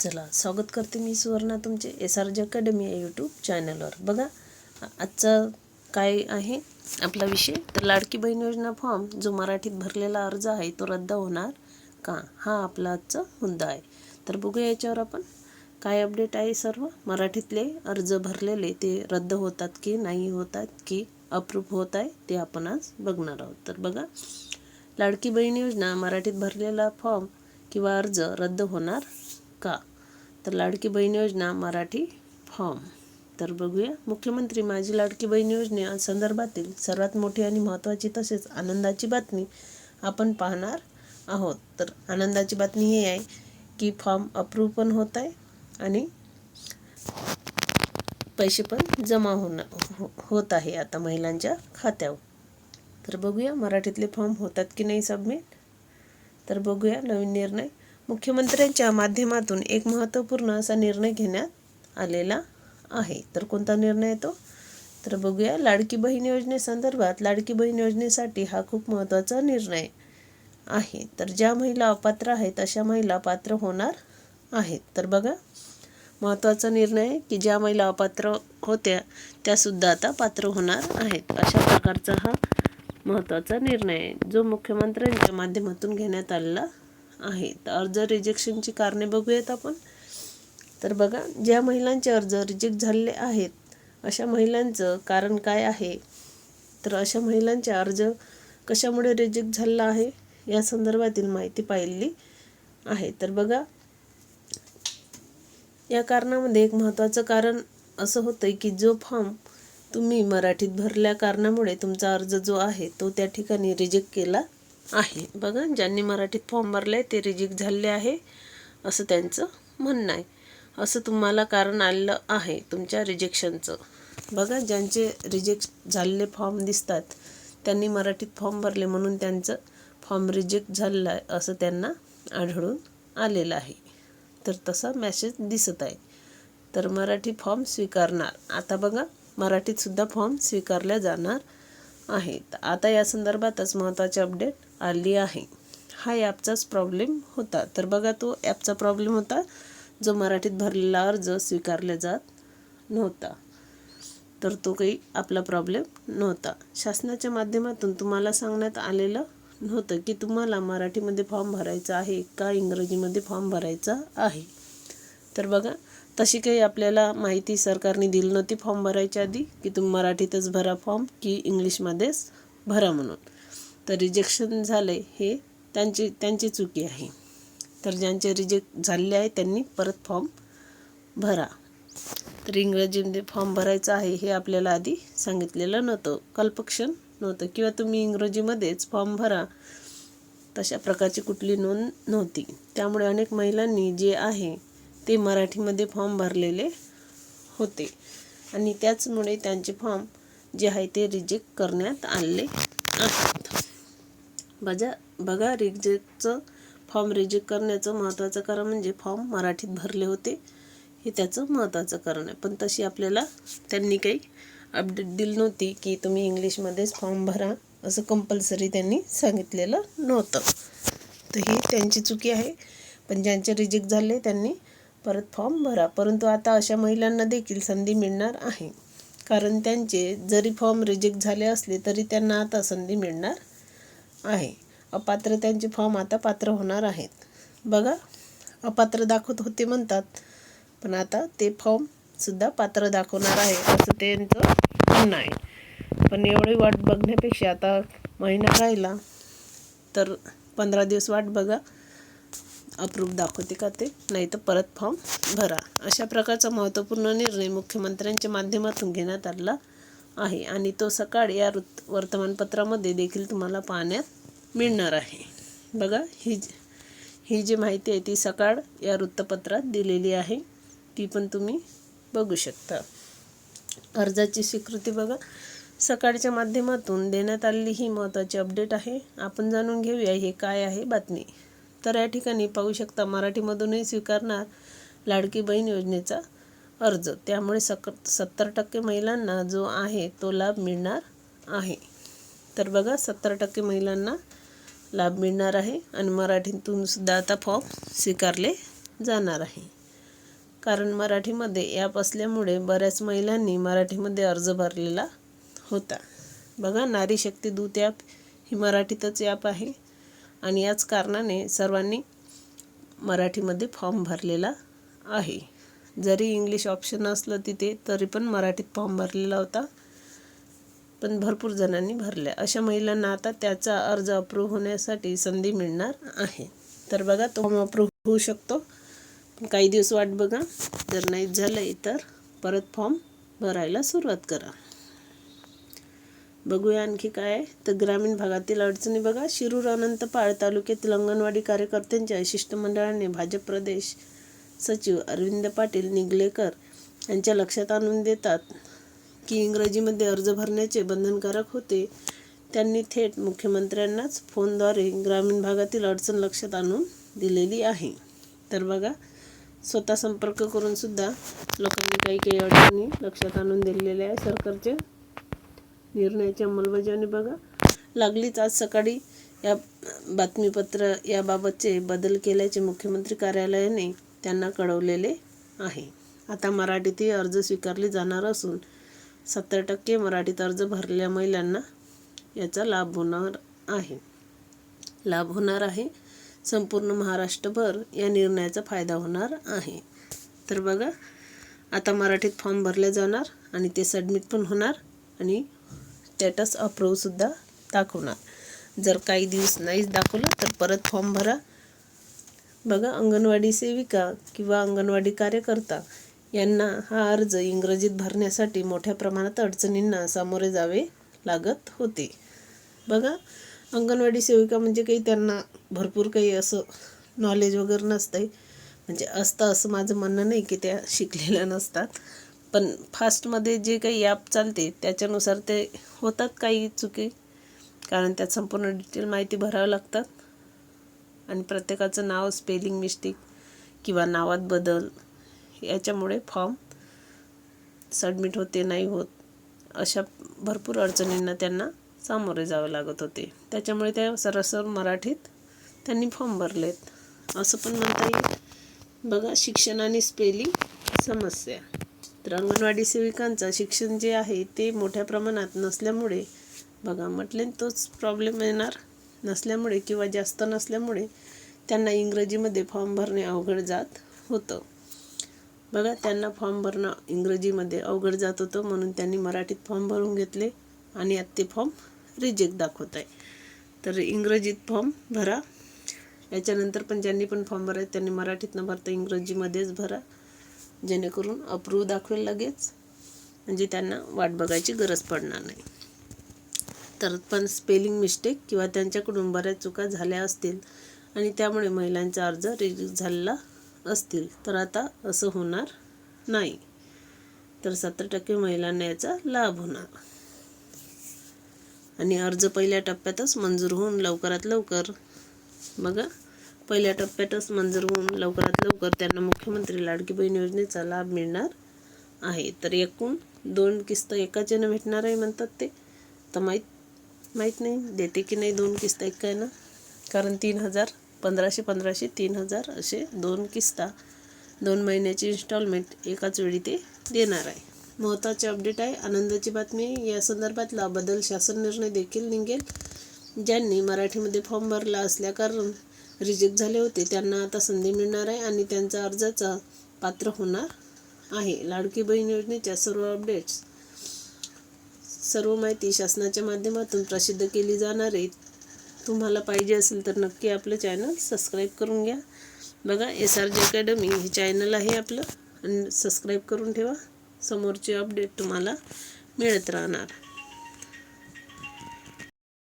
चला स्वागत करते मी सुवर्णा तुमचे एस आर जे अकॅडमी या यूट्यूब चॅनलवर बघा आजचा काय आहे आपला विषय? तर लाडकी बहीण योजना फॉर्म जो मराठीत भरलेला अर्ज आहे तो रद्द होणार का? हा आपला आजचा मुद्दा आहे. तर बघूया याच्यावर आपण. काय अपडेट आहे सर्व? मराठीतले अर्ज भरलेले ते रद्द होतात की नाही होतात की अप्रूव्ह होत आहे ते आपण आज बघणार आहोत. तर बघा लाडकी बहीण योजना मराठीत भरलेला फॉर्म किंवा अर्ज रद्द होणार का? तर लाडकी बहीण योजना मराठी फॉर्म. तर बघूया. मुख्यमंत्री माझी लाडकी बहीण योजना संदर्भातील सर्वात मोठी आणि महत्त्वाची तसेच आनंदाची बातमी आपण पाहणार आहोत. तर आनंदाची बातमी ही आहे की फॉर्म अप्रूव्ह पण होत आहे आणि पैसे पण जमा होणार हो- होत आहे आता महिलांच्या खात्यावर. तर बघूया मराठीतले फॉर्म होतात की नाही सबमिट. तर बघूया नवीन निर्णय मुख्यमंत्र्यांच्या माध्यमातून एक महत्त्वपूर्ण असा निर्णय घेण्यात आलेला आहे. तर कोणता निर्णय येतो तर बघूया. लाडकी बहीण योजनेसंदर्भात लाडकी बहीण योजनेसाठी हा खूप महत्त्वाचा निर्णय आहे. तर ज्या महिला अपात्र आहेत अशा महिला पात्र होणार आहेत. तर बघा. महत्त्वाचा निर्णय आहे की ज्या महिला अपात्र होत्या त्यासुद्धा आता पात्र होणार आहेत. अशा प्रकारचा हा महत्त्वाचा निर्णय आहे जो मुख्यमंत्र्यांच्या माध्यमातून घेण्यात आलेला आहेत. अर्ज रिजेक्शनची कारणे बघूयात आपण. तर बघा ज्या महिलांचे अर्ज रिजेक्ट झालेले आहेत अशा महिलांचं कारण काय आहे? तर अशा महिलांचे अर्ज कशामुळे रिजेक्ट झालेला आहे? या संदर्भातील माहिती पाहिली आहे. तर बघा या कारणामध्ये एक महत्त्वाचं कारण असं होतं की जो फॉर्म तुम्ही मराठीत भरल्या कारणामुळे तुमचा अर्ज जो आहे तो त्या ठिकाणी रिजेक्ट केला आहे. बघा ज्यांनी मराठीत फॉर्म भरले ते रिजेक्ट झाले आहे असं त्यांचं म्हणणं आहे. असं तुम्हाला कारण आलेलं आहे तुमच्या रिजेक्शनचं बघा ज्यांचे रिजेक्ट झालेले फॉर्म दिसतात त्यांनी मराठीत फॉर्म भरले म्हणून त्यांचं फॉर्म रिजेक्ट झालेलं आहे असं त्यांना आढळून आलेलं आहे. तर तसा मॅसेज दिसत आहे. तर मराठी फॉर्म स्वीकारणार. आता बघा मराठीतसुद्धा फॉर्म स्वीकारल्या जाणार आहेत. आता या संदर्भातच महत्त्वाची अपडेट आली आहे. हा ॲपचाच प्रॉब्लेम होता. तर बघा तो ॲपचा प्रॉब्लेम होता जो मराठीत भरलेला अर्ज स्वीकारला जात नव्हता. तर तो काही आपला प्रॉब्लेम नव्हता. शासनाच्या माध्यमातून तुम्हाला सांगण्यात आलेलं नव्हतं की तुम्हाला मराठीमध्ये फॉर्म भरायचा आहे का इंग्रजीमध्ये फॉर्म भरायचा आहे. तर बघा तशी काही आपल्याला माहिती सरकारने दिली नव्हती फॉर्म भरायच्या आधी की तुम्ही मराठीतच भरा फॉर्म की इंग्लिशमध्येच भरा म्हणून. तर रिजेक्शन झाले हे त्यांची त्यांची चुकी आहे. तर ज्यांचे रिजेक्ट झालेले आहे त्यांनी परत फॉर्म भरा. तर इंग्रजीमध्ये फॉर्म भरायचा आहे हे आपल्याला आधी सांगितलेलं नव्हतं. कल्पक्षण नव्हतं. किंवा तुम्ही इंग्रजीमध्येच फॉर्म भरा तशा प्रकारची कुठली नोंद नव्हती. त्यामुळे अनेक महिलांनी जे आहे ते मराठीमध्ये फॉर्म भरलेले होते. आणि त्याचमुळे त्यांचे फॉर्म जे आहे ते रिजेक्ट करण्यात आले आहेत. बजा बघा रिजेक्टचं फॉर्म रिजेक्ट करण्याचं महत्त्वाचं कारण म्हणजे फॉर्म मराठीत भरले होते. हे त्याचं महत्त्वाचं कारण आहे. पण तशी आपल्याला त्यांनी काही अपडेट दिली नव्हती की तुम्ही इंग्लिशमध्येच फॉर्म भरा असं कंपल्सरी त्यांनी सांगितलेलं नव्हतं. तर ही त्यांची चुकी आहे. पण ज्यांचे रिजेक्ट झाले त्यांनी परत फॉर्म भरा. परंतु आता अशा महिलांना देखील संधी मिळणार आहे. कारण त्यांचे जरी फॉर्म रिजेक्ट झाले असले तरी त्यांना आता संधी मिळणार आहे. अपात्र त्यांचे फॉर्म आता पात्र होणार आहेत. बघा अपात्र दाखवत होते म्हणतात पण आता ते फॉर्मसुद्धा पात्र दाखवणार आहे असं त्यांचं म्हणणं आहे. पण एवढी वाट बघण्यापेक्षा आता महिना राहिला तर पंधरा दिवस वाट बघा. अप्रूप दाखवते का ते? नाही तर परत फॉर्म भरा. अशा प्रकारचा महत्त्वपूर्ण निर्णय मुख्यमंत्र्यांच्या माध्यमातून घेण्यात आला आहे. आणि तो सकाळ या वृत्त वर्तमानपत्रामध्ये देखील तुम्हाला पाहण्यात मिळणार आहे. बघा ही ही जी माहिती आहे ती सकाळ या वृत्तपत्रात दिलेली आहे. ती पण तुम्ही बघू शकता. अर्जाची स्वीकृती बघा. सकाळच्या माध्यमातून देण्यात आलेली ही महत्त्वाची अपडेट आहे. आपण जाणून घेऊया हे काय आहे? बातमी. तर या ठिकाणी पाहू शकता मराठीमधूनही स्वीकारणार लाडकी बहीण योजनेचा अर्ज. त्यामुळे सक सत्तर टक्के महिलांना जो आहे तो लाभ मिळणार आहे. तर बघा सत्तर टक्के महिलांना लाभ मिळणार आहे आणि मराठीतून सुद्धा आता फॉर्म स्वीकारले जाणार आहे. कारण मराठीमध्ये ॲप असल्यामुळे बऱ्याच महिलांनी मराठीमध्ये अर्ज भरलेला होता. बघा नारी शक्ती दूत ॲप ही मराठीतच ॲप आहे. आणि याच कारणाने सर्वांनी मराठीमध्ये फॉर्म भरलेला आहे. जरी इंग्लिश ऑप्शन असलं तिथे तरी पण मराठीत फॉर्म भरलेला होता. पण भरपूर जणांनी भरल्या. अशा महिलांना आता त्याचा अर्ज अप्रूव्ह होण्यासाठी संधी मिळणार आहे. तर बघा तो फॉर्म अप्रूव्ह होऊ शकतो. पण काही दिवस वाट बघा. जर नाही झालं तर परत फॉर्म भरायला सुरुवात करा. बघूया आणखी काय तर ग्रामीण भागातील अडचणी बघा. शिरूर अनंतपाळ तालुक्यातील अंगणवाडी कार्यकर्त्यांच्या शिष्टमंडळाने भाजप प्रदेश सचिव अरविंद पाटील निगलेकर यांच्या लक्षात आणून देतात की इंग्रजीमध्ये अर्ज भरण्याचे बंधनकारक होते. त्यांनी थेट मुख्यमंत्र्यांनाच फोनद्वारे ग्रामीण भागातील अडचण लक्षात आणून दिलेली आहे. तर बघा स्वतः संपर्क करूनसुद्धा लोकांनी काही काही अडचणी लक्षात आणून दिलेल्या आहे सरकारच्या. निर्णयाची अंमलबजावणी बघा. लागलीच आज सकाळी या बातमीपत्र याबाबतचे बदल केल्याचे मुख्यमंत्री कार्यालयाने त्यांना कळवलेले आहे. आता मराठीतही अर्ज स्वीकारले जाणार असून सत्तर टक्के मराठीत अर्ज भरलेल्या महिलांना याचा लाभ होणार आहे. लाभ होणार आहे. संपूर्ण महाराष्ट्रभर या निर्णयाचा फायदा होणार आहे. तर बघा आता मराठीत फॉर्म भरले जाणार आणि ते सबमिट पण होणार आणि स्टेटस अप्रूव्हसुद्धा दाखवणार. जर काही दिवस नाहीच दाखवलं तर परत फॉर्म भरा. बघा अंगणवाडी सेविका किंवा अंगणवाडी कार्यकर्ता यांना हा अर्ज इंग्रजीत भरण्यासाठी मोठ्या प्रमाणात अडचणींना सामोरे जावे लागत होते. बघा अंगणवाडी सेविका म्हणजे काही? त्यांना भरपूर काही असं नॉलेज वगैरे नसतं म्हणजे असतं असं माझं म्हणणं नाही की त्या शिकलेल्या नसतात. पण फास्टमध्ये जे काही ॲप चालते त्याच्यानुसार ते होतात काही चुकी. कारण त्यात संपूर्ण डिटेल माहिती भरावं लागतात आणि प्रत्येकाचं नाव स्पेलिंग मिस्टेक किंवा नावात बदल याच्यामुळे फॉर्म सबमिट होते नाही होत अशा भरपूर अडचणींना त्यांना सामोरे जावे लागत होते. त्याच्यामुळे त्या सरसर मराठीत त्यांनी फॉर्म भरलेत. असं पण म्हणता येईल. बघा शिक्षण आणि स्पेलिंग समस्या. तर अंगणवाडी सेविकांचं शिक्षण जे आहे ते मोठ्या प्रमाणात नसल्यामुळे बघा म्हटले तोच प्रॉब्लेम येणार. नसल्यामुळे किंवा जास्त नसल्यामुळे त्यांना इंग्रजीमध्ये फॉर्म भरणे अवघड जात होतं. बघा त्यांना फॉर्म भरणं इंग्रजीमध्ये अवघड जात होतं म्हणून त्यांनी मराठीत फॉर्म भरून घेतले आणि आता ते फॉर्म रिजेक्ट दाखवत आहे. तर इंग्रजीत फॉर्म भरा. याच्यानंतर पण ज्यांनी पण फॉर्म भरायचं त्यांनी मराठीत न भरता इंग्रजीमध्येच भरा. जेणेकरून अप्रूव्ह दाखवेल लगेच. म्हणजे त्यांना वाट बघायची गरज पडणार नाही. तर पण स्पेलिंग मिस्टेक किंवा त्यांच्याकडून बऱ्याच चुका झाल्या असतील आणि त्यामुळे महिलांचा अर्ज रिजेक्ट झालेला असतील तर आता असं होणार नाही. तर सत्तर टक्के महिलांना याचा लाभ होणार. आणि अर्ज पहिल्या टप्प्यातच मंजूर होऊन लवकरात लवकर बघा. पहिल्या टप्प्यातच मंजूर होऊन लवकरात लवकर त्यांना मुख्यमंत्री लाडकी बहीण योजनेचा लाभ मिळणार आहे. तर एकूण दोन किस्त एकाच यानं भेटणार आहे म्हणतात ते. तर माहीत माहीत नाही? देते की नाही दोन किस्त एकानं? कारण तीन हजार पंधराशे पंधराशे तीन हजार असे दोन किस्ता दोन महिन्याची इन्स्टॉलमेंट एकाच वेळी ते देणार आहे. महत्त्वाचे अपडेट आहे. आनंदाची बातमी या संदर्भातला बदल शासन निर्णय देखील निघेल. ज्यांनी मराठीमध्ये फॉर्म भरला असल्याकारण रिजेक्ट झाले होते. त्यांना आता संधी मिळणार आहे आणि त्यांचा अर्जाचा पात्र होणार आहे. लाडकी बहीण योजनेच्या सर्व अपडेट्स सर्व माहिती शासनाच्या माध्यमातून प्रसिद्ध केली जाणार आहे तुम्हाला पाहिजे असेल तर नक्की आपलं चॅनल सबस्क्राईब करून घ्या. बघा एस आर जे अकॅडमी हे चॅनल आहे आपलं. आणि सबस्क्राईब करून ठेवा. समोरचे अपडेट तुम्हाला मिळत राहणार.